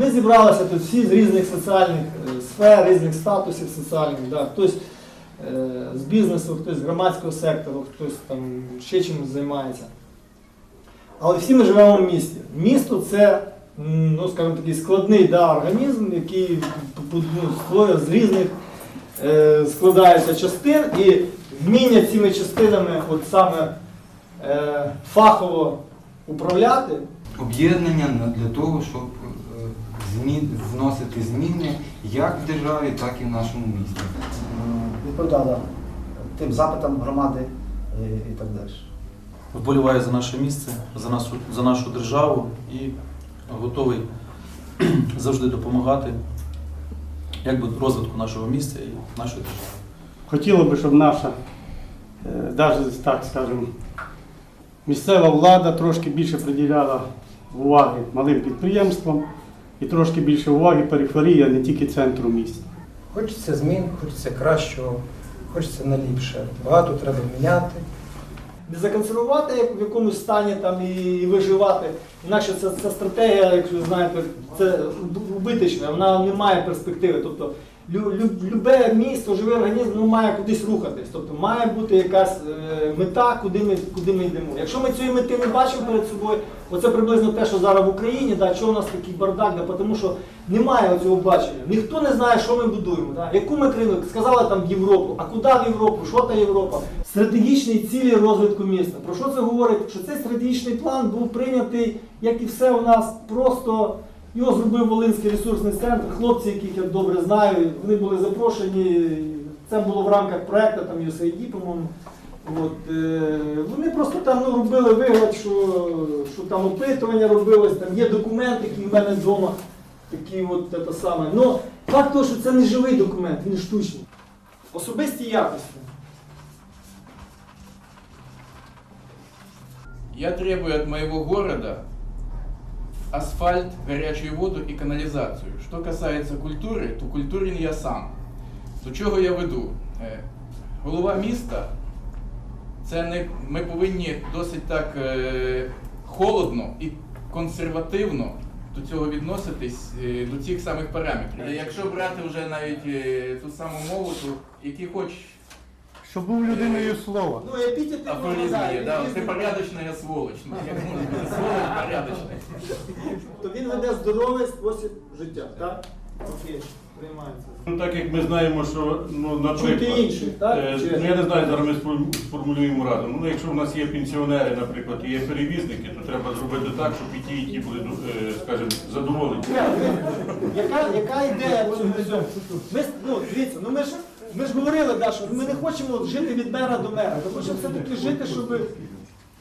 Ми зібралися тут всі з різних соціальних е, сфер, різних статусів соціальних. Да. Хтось е, з бізнесу, хтось з громадського сектору, хтось там ще чимось займається. Але всі ми живемо в місті. Місто це, ну, скажімо, такий складний да, організм, який ну, з різних е, складається частин, і вміння цими частинами от саме фахово управляти, Об'єднання для того, щоб змін, вносити зміни як в державі, так і в нашому місті. відповідала тим запитам громади і, і так далі. вболіває за наше місце, за нашу, за нашу державу і готовий завжди допомагати якби розвитку нашого місця і нашої держави. Хотіло би, щоб наша, навіть так скажемо, місцева влада трошки більше приділяла уваги малим підприємствам і трошки більше уваги периферії, а не тільки центру міста. Хочеться змін, хочеться кращого, хочеться наліпше. Багато треба міняти. не законсервувати в якомусь стані там і, виживати. Інакше ця, ця стратегія, якщо ви знаєте, це убиточна, вона не має перспективи. Тобто любе місто, живий організм ну, має кудись рухатись. Тобто має бути якась е, мета, куди ми, куди ми йдемо. Якщо ми цієї мети не бачимо перед собою, оце приблизно те, що зараз в Україні, да, чого у нас такий бардак, да, тому що немає цього бачення. Ніхто не знає, що ми будуємо. Да. Яку ми країну, сказали там в Європу, а куди в Європу, що та Європа? Стратегічні цілі розвитку міста. Про що це говорить? Що цей стратегічний план був прийнятий, як і все у нас, просто його зробив Волинський ресурсний центр. Хлопці, яких я добре знаю, вони були запрошені. Це було в рамках проекту, там USAID, по-моєму. От, е, вони просто там ну, робили вигляд, що, що там опитування робилось, там є документ, який в мене вдома, такий от те саме. Ну, факт того, що це не живий документ, він штучний. Особисті якості. Я требую от моего города асфальт, горячую воду и канализацию. Что касается культури, то культурен я сам. До чого я веду? Е, Голова міста, це не ми повинні досить так е, холодно і консервативно до цього відноситись е, до цих самих параметрів. Якщо брати вже навіть е, ту саму мову, то які хоч Щоб був людиною слова. Ну, епітети афоризми є, да, ти порядочна сволоч. Ну, як можна сволоч порядочний. То він веде здоровий спосіб життя, так? Окей, приймається. Ну, так як ми знаємо, що ну, Чути наприклад, інших, так? е, Чи- ну, я не знаю, зараз ми сформ- сформулюємо разом. Ну, якщо в нас є пенсіонери, наприклад, і є перевізники, то треба зробити так, щоб і ті, і ті були, е, скажімо, задоволені. Яка, яка ідея цьому? Ми, ну, дивіться, ну ми ж, ми ж говорили, да, що ми не хочемо жити від мера до мера. Ми хочемо все-таки жити, щоб...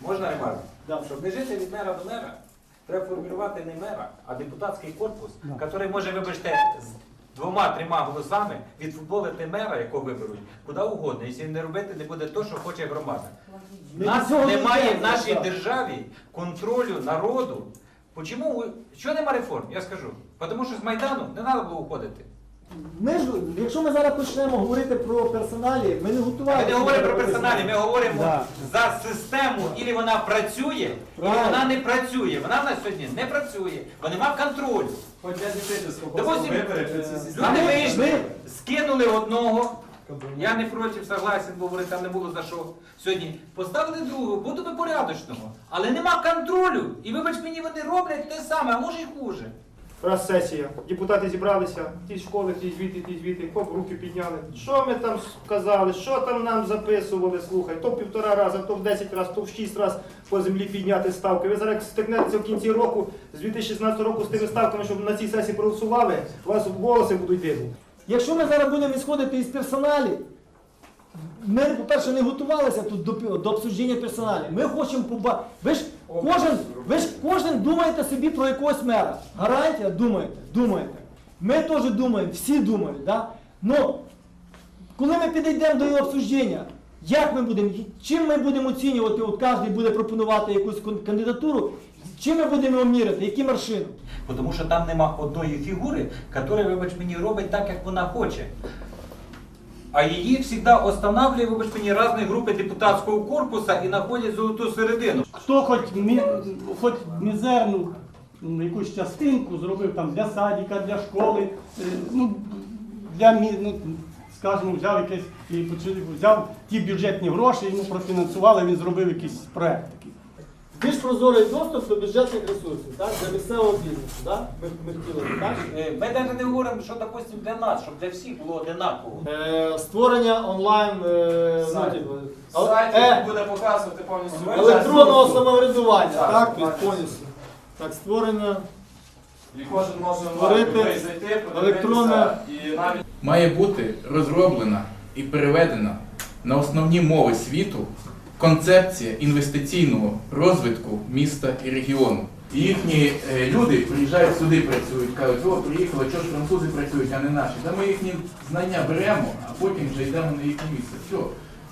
Можна ремарку? Да. Щоб не жити від мера до мера, треба формулювати не мера, а депутатський корпус, який може, вибачте, з двома-трьома голосами відфутболити мера, якого виберуть, куди угодно, якщо не робити не буде то, що хоче громада. У Ми нас немає в нашій так. державі контролю народу. Почому? ви- Що нема реформ? Я скажу. Тому що з Майдану не треба було уходити. Ми ж, якщо ми зараз почнемо говорити про персоналі, ми не готували. Ми не говоримо про персоналі, ми говоримо Да. за систему, і вона працює, і Правильно. вона не працює. Вона в нас сьогодні не працює, бо нема контролю. Допустим, люди вийшли, скинули одного. Я не проти, согласен, бо там не було за що. Сьогодні поставили другого, буду би порядочного. Але нема контролю. І вибач мені, вони роблять те саме, а може і хуже. Раз сесія, депутати зібралися, ті школи, ті звідти, ті звідти, хоп, руки підняли. Що ми там сказали, що там нам записували, слухай, то півтора рази, то в 10 разів, то в 6 разів по землі підняти ставки. Ви зараз стикнетеся в кінці року, з 2016 року з тими ставками, щоб на цій сесії проголосували, у вас голоси будуть видно. Якщо ми зараз будемо ісходити із персоналів, ми, по-перше, не готувалися тут до, до обсуждення персоналів. Ми хочемо побачити. Кожен, ви ж кожен думаєте собі про якогось мера. Гарантія? Думаєте, думаєте. Ми теж думаємо, всі думають. Да? Коли ми підійдемо до його обсуждення, як ми будемо, чим ми будемо оцінювати, от кожен буде пропонувати якусь кандидатуру, чим ми будемо його міряти, які маршини? Тому що там нема одної фігури, яка, вибач мені, робить так, як вона хоче. А її завжди останавливає, вибач мені, групи депутатського корпусу і знаходять золоту середину. Хто хоч, мі, хоч мізерну якусь частинку зробив там для садика, для школи, е, ну, для мі- ну, скажімо, взяв якесь і взяв ті бюджетні гроші, йому профінансували, він зробив якийсь проект такий. Більш прозорий доступ до бюджетних ресурсів, так, для місцевого бізнесу, так? Ми, ми хотіли, так? Е, Ми навіть не говоримо, що, допустим, для нас, щоб для всіх було одинаково. Е, створення онлайн е, ну, типу, а- Сайт, е, який буде показувати повністю електронного самоврядування, Так, так, так. повністю. Так, створення. І кожен може Створити зайти, електронне- і навіть Має бути розроблена і переведена на основні мови світу концепція інвестиційного розвитку міста і регіону. І їхні е, люди приїжджають сюди, працюють, кажуть, о, приїхали, чого ж французи працюють, а не наші. Та ми їхні знання беремо, а потім вже йдемо на їхнє місце. Все.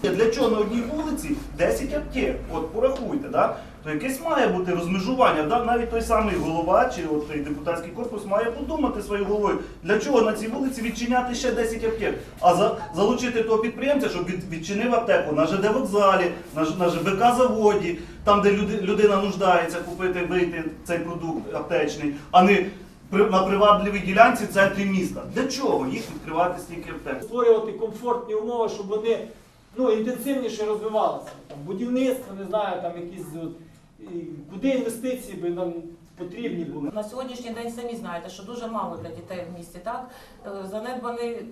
Для чого на одній вулиці 10 аптек? От порахуйте, да? то якесь має бути розмежування. Да? Навіть той самий голова чи от той депутатський корпус має подумати своєю головою, для чого на цій вулиці відчиняти ще 10 аптек, а за, залучити того підприємця, щоб від, відчинив аптеку на ЖД вокзалі, на, на ЖБК заводі, там, де люди, людина нуждається купити, вийти цей продукт аптечний, а не на привабливій ділянці в центрі міста. Для чого їх відкривати стільки аптек? створювати комфортні умови, щоб вони ну, інтенсивніше розвивалися. Там, будівництво, не знаю, там якісь от, і куди інвестиції би нам потрібні були. На сьогоднішній день самі знаєте, що дуже мало для дітей в місті, так? Е, Занедбаний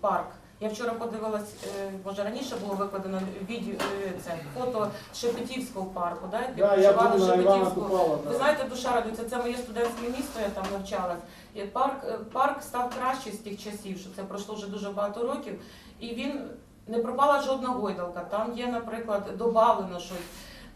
парк. Я вчора подивилась, е, може раніше було викладено відео, е, це фото Шепетівського парку, да? як Да, я відпочивали був на Івана Шепетівську. Купала. Ви знаєте, душа радується, це моє студентське місто, я там навчалась. І парк, е, парк став кращий з тих часів, що це пройшло вже дуже багато років. І він не пропала жодна гойдалка. Там є, наприклад, добавлено щось.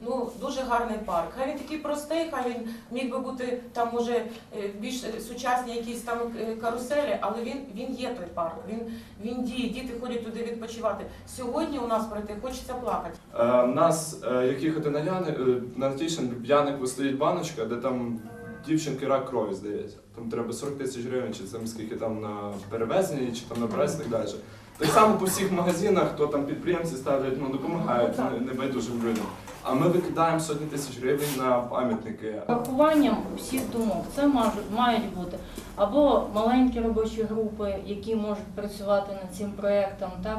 Ну, дуже гарний парк. Хай він такий простий, хай він міг би бути там, може, е, більш сучасні якісь там е, каруселі, але він, він є той парк. Він, він діє, діти ходять туди відпочивати. Сьогодні у нас пройти хочеться плакати. Е, нас, е, як їхати на Яни, е, на Тішин, в Янику стоїть баночка, де там дівчинки рак крові, здається. Там треба 40 тисяч гривень, чи там скільки там на перевезення, чи там на прес так далі. Так само по всіх магазинах, хто там підприємці ставлять, ну допомагають Ну, не- небайдужим людям. А ми викидаємо сотні тисяч гривень на пам'ятники. Врахуванням всіх думок це мажуть- мають бути або маленькі робочі групи, які можуть працювати над цим проєктом, так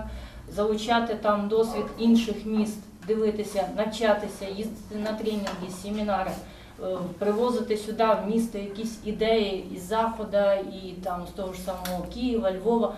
залучати там досвід інших міст, дивитися, навчатися, їздити на тренінги, семінари, е, привозити сюди в місто якісь ідеї із заходу і там з того ж самого Києва, Львова.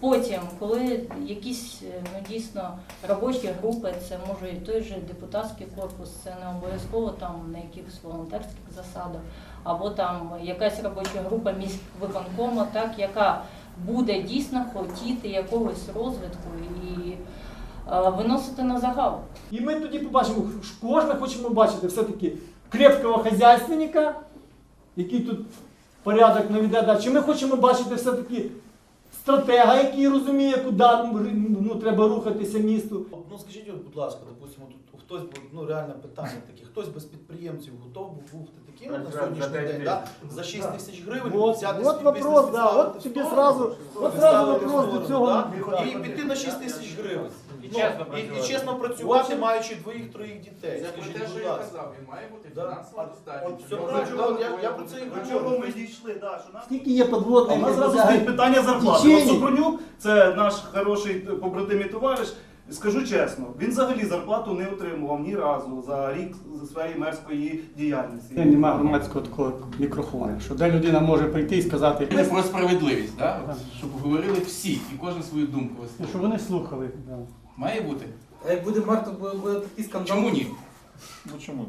Потім, коли якісь е, ну, дійсно робочі групи, це може і той же депутатський корпус, це не обов'язково там на якихось волонтерських засадах, або там якась робоча група міськвиконкому, так, яка буде дійсно хотіти якогось розвитку і е, виносити на загал. І ми тоді побачимо, кожен хочемо бачити все-таки крепкого хазяйственника, який тут порядок наведе. Да. Чи ми хочемо бачити все-таки стратега, який розуміє, куди ну, треба рухатися місту. Ну скажіть, от, будь ласка, допустимо, тут хтось ну реальне питання таке, хтось без підприємців готов був бути таким на сьогоднішній день, да? за 6 тисяч гривень от, взяти свій вопрос, бізнес, да, от тобі сторону, сразу, от сразу вопрос до цього. да, і піти на 6 тисяч гривень. І Ну, чесно і, і працювати. чесно працювати, маючи двоїх-троїх дітей. Це про Скажіть, те, що я ласка. казав, він має бути Да. фінансово От все правильно, я- я про це і. До чого ми дійшли, да, що нас Скільки є А подводних в нас зразу стоїть питання зарплати. Течені. От Супрунюк, це наш хороший побратим і товариш. Скажу чесно, він взагалі зарплату не отримував ні разу за рік своєї мерської діяльності. Немає громадського такого мікрофону, що де людина може прийти і сказати, Це про справедливість, да? От, щоб говорили всі і кожен свою думку що висловив. вони слухали. Да. Має бути. А як буде март, то буде, буде такий скандал. Чому ні? Ну чому?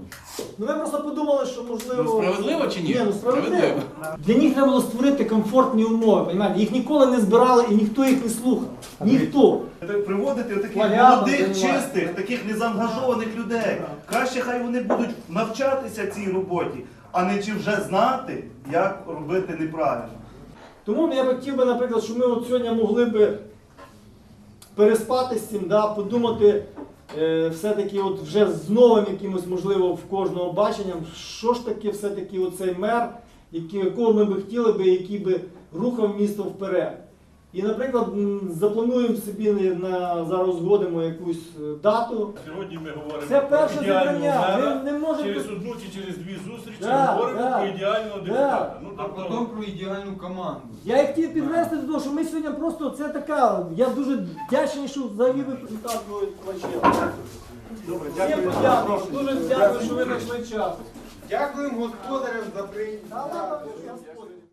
ви просто подумали, що можливо. Ну, справедливо чи ні? Ні, ну справедливо. Справедливо. Для них треба було створити комфортні умови. Понімаєте? Їх ніколи не збирали і ніхто їх не слухав. Ніхто. Приводити таких Плагіатом молодих, чистих, таких незаангажованих людей. Краще хай вони будуть навчатися цій роботі, а не чи вже знати, як робити неправильно. Тому я б хотів би, наприклад, що ми от сьогодні могли би переспати з цим, да, подумати е, все-таки от вже з новим якимось, можливо, в кожного баченням, що ж таке все-таки оцей мер, який, якого ми би хотіли би, який би рухав місто вперед. І, наприклад, заплануємо собі на зараз узгодимо якусь е, дату. Сьогодні ми говоримо Це перше зібрання. Ми не можемо- Через одну чи через дві зустрічі Да, говоримо да, про ідеального да. депутата. Ну, А тобто, потім про ідеальну команду. Я їх хотів підвести до того, що ми сьогодні просто це така. Я дуже вдячний, що взагалі ви представили Вачела. Добре, дякую. дякую, дуже дякую, що ви знайшли час. Дякуємо господарям за прийняття.